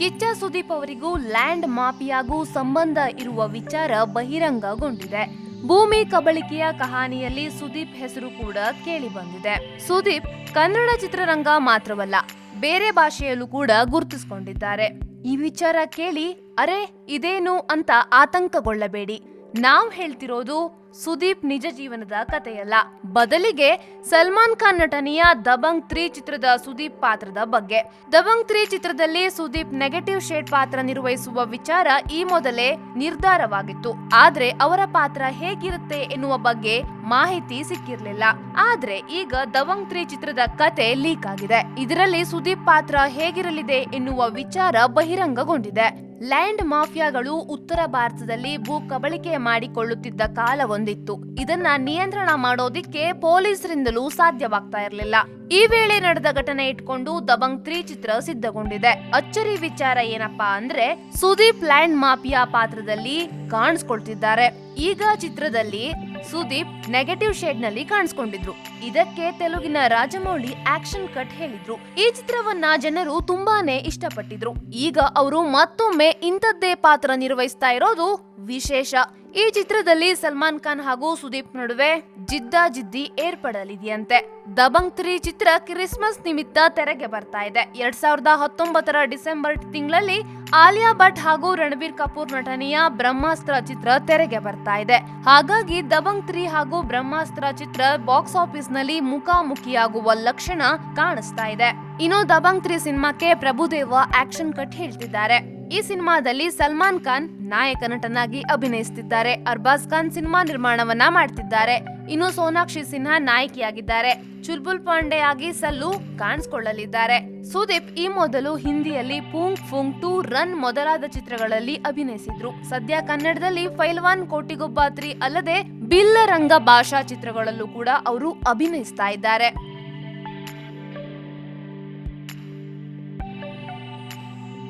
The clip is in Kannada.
ಕಿಚ್ಚ ಸುದೀಪ್ ಅವರಿಗೂ ಲ್ಯಾಂಡ್ ಮಾಫಿಯಾಗೂ ಸಂಬಂಧ ಇರುವ ವಿಚಾರ ಬಹಿರಂಗಗೊಂಡಿದೆ. ಭೂಮಿ ಕಬಳಿಕೆಯ ಕಹಾನಿಯಲ್ಲಿ ಸುದೀಪ್ ಹೆಸರು ಕೂಡ ಕೇಳಿ ಬಂದಿದೆ ಸುದೀಪ್ ಕನ್ನಡ ಚಿತ್ರರಂಗ ಮಾತ್ರವಲ್ಲ, ಬೇರೆ ಭಾಷೆಯಲ್ಲೂ ಕೂಡ ಗುರುತಿಸಿಕೊಂಡಿದ್ದಾರೆ. ಈ ವಿಚಾರ ಕೇಳಿ, ಅರೆ, ಇದೇನು? ಅಂತ ಆತಂಕಗೊಳ್ಳಬೇಡಿ. ನಾವು ಹೇಳ್ತಿರೋದು ಸುದೀಪ್ ನಿಜ ಜೀವನದ ಕಥೆಯಲ್ಲ. ಬದಲಿಗೆ ಸಲ್ಮಾನ್ ಖಾನ್ ನಟನೆಯ ದಬಂಗ್ ತ್ರೀ ಚಿತ್ರದ ಸುದೀಪ್ ಪಾತ್ರದ ಬಗ್ಗೆ. ದಬಂಗ್ ತ್ರೀ ಚಿತ್ರದಲ್ಲಿ ಸುದೀಪ್ ನೆಗೆಟಿವ್ ಶೇಡ್ ಪಾತ್ರ ನಿರ್ವಹಿಸುವ ವಿಚಾರ ಈ ಮೊದಲೇ ನಿರ್ಧಾರವಾಗಿತ್ತು. ಆದ್ರೆ ಅವರ ಪಾತ್ರ ಹೇಗಿರುತ್ತೆ ಎನ್ನುವ ಬಗ್ಗೆ ಮಾಹಿತಿ ಸಿಕ್ಕಿರ್ಲಿಲ್ಲ. ಆದ್ರೆ ಈಗ ದಬಂಗ್ ತ್ರೀ ಚಿತ್ರದ ಕತೆ ಲೀಕ್ ಆಗಿದೆ. ಇದರಲ್ಲಿ ಸುದೀಪ್ ಪಾತ್ರ ಹೇಗಿರಲಿದೆ ಎನ್ನುವ ವಿಚಾರ ಬಹಿರಂಗಗೊಂಡಿದೆ. ಲ್ಯಾಂಡ್ ಮಾಫಿಯಾಗಳು ಉತ್ತರ ಭಾರತದಲ್ಲಿ ಭೂ ಕಬಳಿಕೆ ಮಾಡಿಕೊಳ್ಳುತ್ತಿದ್ದ ಕಾಲ ಒಂದಿತ್ತು ಇದನ್ನ ನಿಯಂತ್ರಣ ಮಾಡೋದಿಕ್ಕೆ ಪೊಲೀಸರಿಂದಲೂ ಸಾಧ್ಯವಾಗ್ತಾ ಇರಲಿಲ್ಲ. ಈ ವೇಳೆ ನಡೆದ ಘಟನೆ ಇಟ್ಕೊಂಡು ದಬಂಗ್ ತ್ರೀ ಚಿತ್ರ ಸಿದ್ಧಗೊಂಡಿದೆ. ಅಚ್ಚರಿ ವಿಚಾರ ಏನಪ್ಪಾ ಅಂದ್ರೆ ಸುದೀಪ್ ಲ್ಯಾಂಡ್ ಮಾಫಿಯಾ ಪಾತ್ರದಲ್ಲಿ ಕಾಣಿಸ್ಕೊಳ್ತಿದ್ದಾರೆ. ಈಗ ಚಿತ್ರದಲ್ಲಿ ಸುದೀಪ್ ನೆಗೆಟಿವ್ ಶೇಡ್ನಲ್ಲಿ ಕಾಣಿಸ್ಕೊಂಡಿದ್ರು. ಇದಕ್ಕೆ ತೆಲುಗಿನ ರಾಜಮೌಳಿ ಆಕ್ಷನ್ ಕಟ್ ಹೇಳಿದ್ರು. ಈ ಚಿತ್ರವನ್ನ ಜನರು ತುಂಬಾನೇ ಇಷ್ಟಪಟ್ಟಿದ್ರು. ಈಗ ಅವರು ಮತ್ತೊಮ್ಮೆ ಇಂಥದ್ದೇ ಪಾತ್ರ ನಿರ್ವಹಿಸ್ತಾ ಇರೋದು ವಿಶೇಷ. ಈ ಚಿತ್ರದಲ್ಲಿ ಸಲ್ಮಾನ್ ಖಾನ್ ಹಾಗೂ ಸುದೀಪ್ ನಡುವೆ ಜಿದ್ದಾ ಜಿದ್ದಿ ಏರ್ಪಡಲಿದೆಯಂತೆ. ದಬಂಗ್ ತ್ರೀ ಚಿತ್ರ ಕ್ರಿಸ್ಮಸ್ ನಿಮಿತ್ತ ತೆರೆಗೆ ಬರ್ತಾ ಇದೆ. ಎರಡ್ ಸಾವಿರದ ಹತ್ತೊಂಬತ್ತರ ಡಿಸೆಂಬರ್ ತಿಂಗಳಲ್ಲಿ ಆಲಿಯಾ ಭಟ್ ಹಾಗೂ ರಣಬೀರ್ ಕಪೂರ್ ನಟನೆಯ ಬ್ರಹ್ಮಾಸ್ತ್ರ ಚಿತ್ರ ತೆರೆಗೆ ಬರ್ತಾ ಇದೆ. ಹಾಗಾಗಿ ದಬಂಗ್ ತ್ರೀ ಹಾಗೂ ಬ್ರಹ್ಮಾಸ್ತ್ರ ಚಿತ್ರ ಬಾಕ್ಸ್ ಆಫೀಸ್ನಲ್ಲಿ ಮುಖಾಮುಖಿಯಾಗುವ ಲಕ್ಷಣ ಕಾಣಿಸ್ತಾ ಇದೆ. ಇನ್ನು ದಬಂಗ್ ತ್ರೀ ಸಿನಿಮಾಕ್ಕೆ ಪ್ರಭುದೇವ ಆಕ್ಷನ್ ಕಟ್ ಹೇಳ್ತಿದ್ದಾರೆ. ಈ ಸಿನಿಮಾದಲ್ಲಿ ಸಲ್ಮಾನ್ ಖಾನ್ ನಾಯಕ ನಟನಾಗಿ ಅಭಿನಯಿಸುತ್ತಿದ್ದಾರೆ ಅರ್ಬಾಜ್ ಖಾನ್ ಸಿನಿಮಾ ನಿರ್ಮಾಣವನ್ನ ಮಾಡ್ತಿದ್ದಾರೆ. ಇನ್ನು ಸೋನಾಕ್ಷಿ ಸಿನ್ಹಾ ನಾಯಕಿಯಾಗಿದ್ದಾರೆ. ಚುಲ್ಬುಲ್ ಪಾಂಡೆ ಆಗಿ ಸಲ್ಲು ಕಾಣಿಸಿಕೊಳ್ಳಲಿದ್ದಾರೆ. ಸುದೀಪ್ ಈ ಮೊದಲು ಹಿಂದಿಯಲ್ಲಿ ಪೂಂಗ್ ಫುಂಗ್ ಟು ರನ್ ಮೊದಲಾದ ಚಿತ್ರಗಳಲ್ಲಿ ಅಭಿನಯಿಸಿದ್ರು. ಸದ್ಯ ಕನ್ನಡದಲ್ಲಿ ಫೈಲ್ವಾನ್ ಕೋಟಿಗೊಬ್ಬಾತ್ರಿ ಅಲ್ಲದೆ ಬಿಲ್ಲರಂಗ ಭಾಷಾ ಚಿತ್ರಗಳಲ್ಲೂ ಕೂಡ ಅವರು ಅಭಿನಯಿಸ್ತಾ ಇದ್ದಾರೆ.